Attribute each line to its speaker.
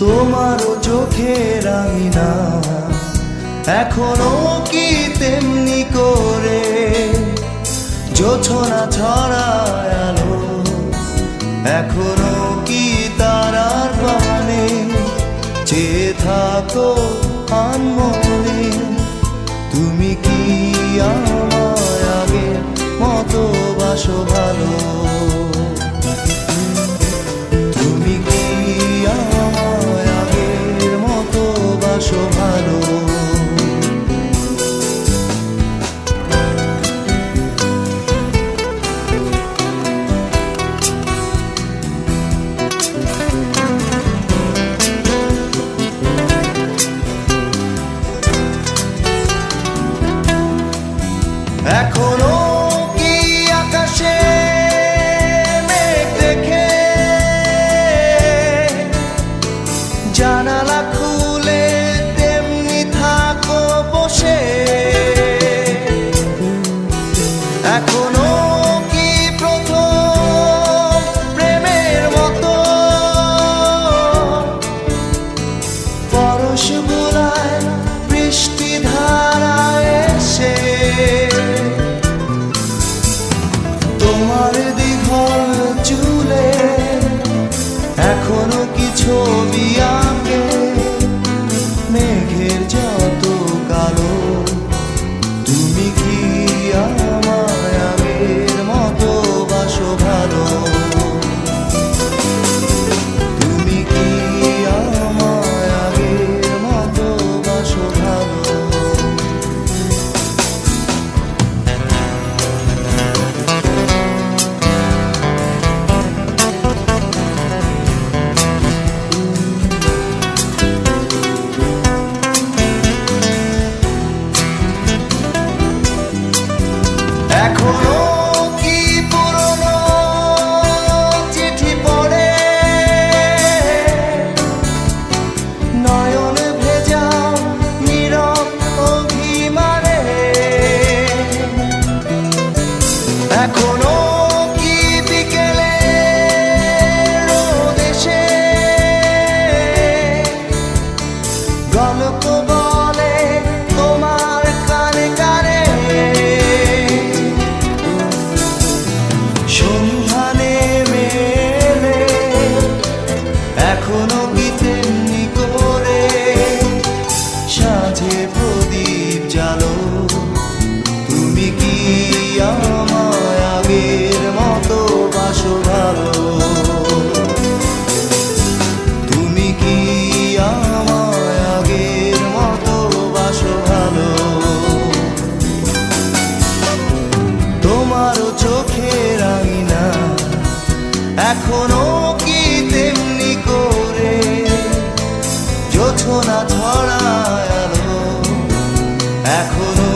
Speaker 1: তোমার চোখের আঙিনা এখনও কি তেমনি করে? যোছনা ছড়ায় আলো। এখনও কি তারার পানে যে থাকো আনমনে। তুমি কি আমার আগে মতো বাসব? এখনও কি তেমনি করে? জোছনা ছড়ায় আলো এখনও